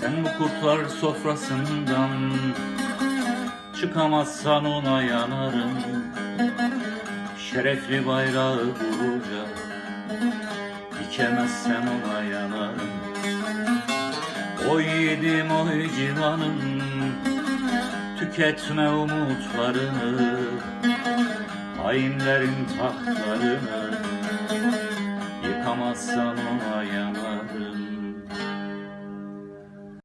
Sen bu kurtlar sofrasından Çıkamazsan ona yanarım. Şerefli bayrağı guruca Dikemezsen ona yanarım. Oy yedim oy civanım Tüketme umutlarını Hainlerin tahtlarını. Yıkamazsan ona yanarım